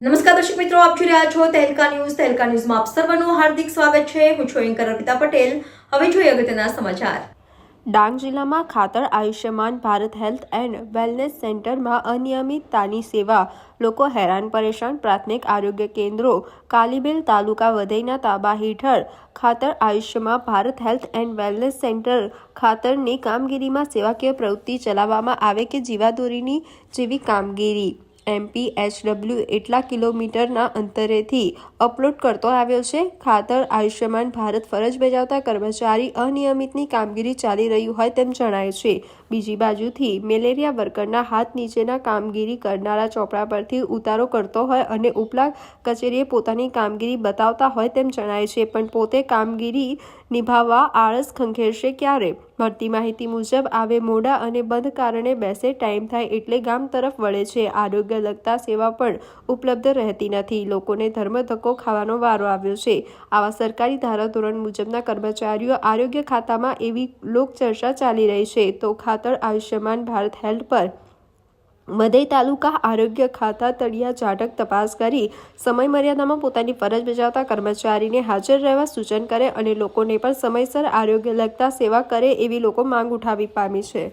દર્શક મિત્રો, આપ જોઈ રહ્યા છો તહેલકા ન્યૂઝ. તહેલકા ન્યૂઝમાં આપ સર્વનું હાર્દિક સ્વાગત છે. હું છું એન્કર અર્પિતા પટેલ. હવે જોઈએ અગત્યના સમાચાર. ડાંગ જિલ્લામાં ખાતર Ayushman Bharat health and wellness સેન્ટરમાં અનિયમિતતાની સેવા. લોકો હેરાન, પરેશાન, પ્રાથમિક આરોગ્ય કેન્દ્રો, કાલીબેલ તાલુકા વધઈના તાબા હેઠળ ખાતર આયુષ્યમાં Bharat health and wellness centre ખાતરની કામગીરીમાં સેવાકીય પ્રવૃત્તિ ચલાવવામાં આવે કે જીવાદોરીની જેવી કામગીરી. એમપી એચડબલ્યુ એટલા કિલોમીટરના અંતરેથી અપલોડ કરતો આવ્યો છે. ખાતર આયુષ્યમાન ભારત ફરજ બજાવતા કર્મચારી અનિયમિતની કામગીરી ચાલી રહ્યું હોય તેમ જણાય છે. બીજી બાજુથી મેલેરિયા વર્કરના હાથ નીચેના કામગીરી કરનારા ચોપડા પરથી ઉતારો કરતો હોય અને ઉપલા કચેરીએ પોતાની કામગીરી બતાવતા હોય તેમ જણાય છે, પણ પોતે કામગીરી નિભાવવા આળસ ખંખેરશે ક્યારે? મળતી માહિતી મુજબ, આવે મોડા અને બંધ કારણે બેસે ટાઈમ થાય એટલે ગામ તરફ વળે છે. આરોગ્ય લગતા સેવા પણ ઉપલબ્ધ રહેતી નથી. લોકોને ધર્મ ધક્કો ખાવાનો વારો આવ્યો છે. આવા સરકારી ધારાધોરણ મુજબના કર્મચારીઓ આરોગ્ય ખાતામાં એવી લોકચર્ચા ચાલી રહી છે. તો ખાતર આયુષ્યમાન ભારત હેલ્થ પર મધઈ તાલુકા આરોગ્ય ખાતા તળિયા ઝાટક તપાસ કરી સમય મર્યાદામાં પોતાની ફરજ બજાવતા કર્મચારીને હાજર રહેવા સૂચન કરે અને લોકોને પણ સમયસર આરોગ્ય લગતા સેવા કરે એવી લોકો માંગ ઉઠાવી પામી છે.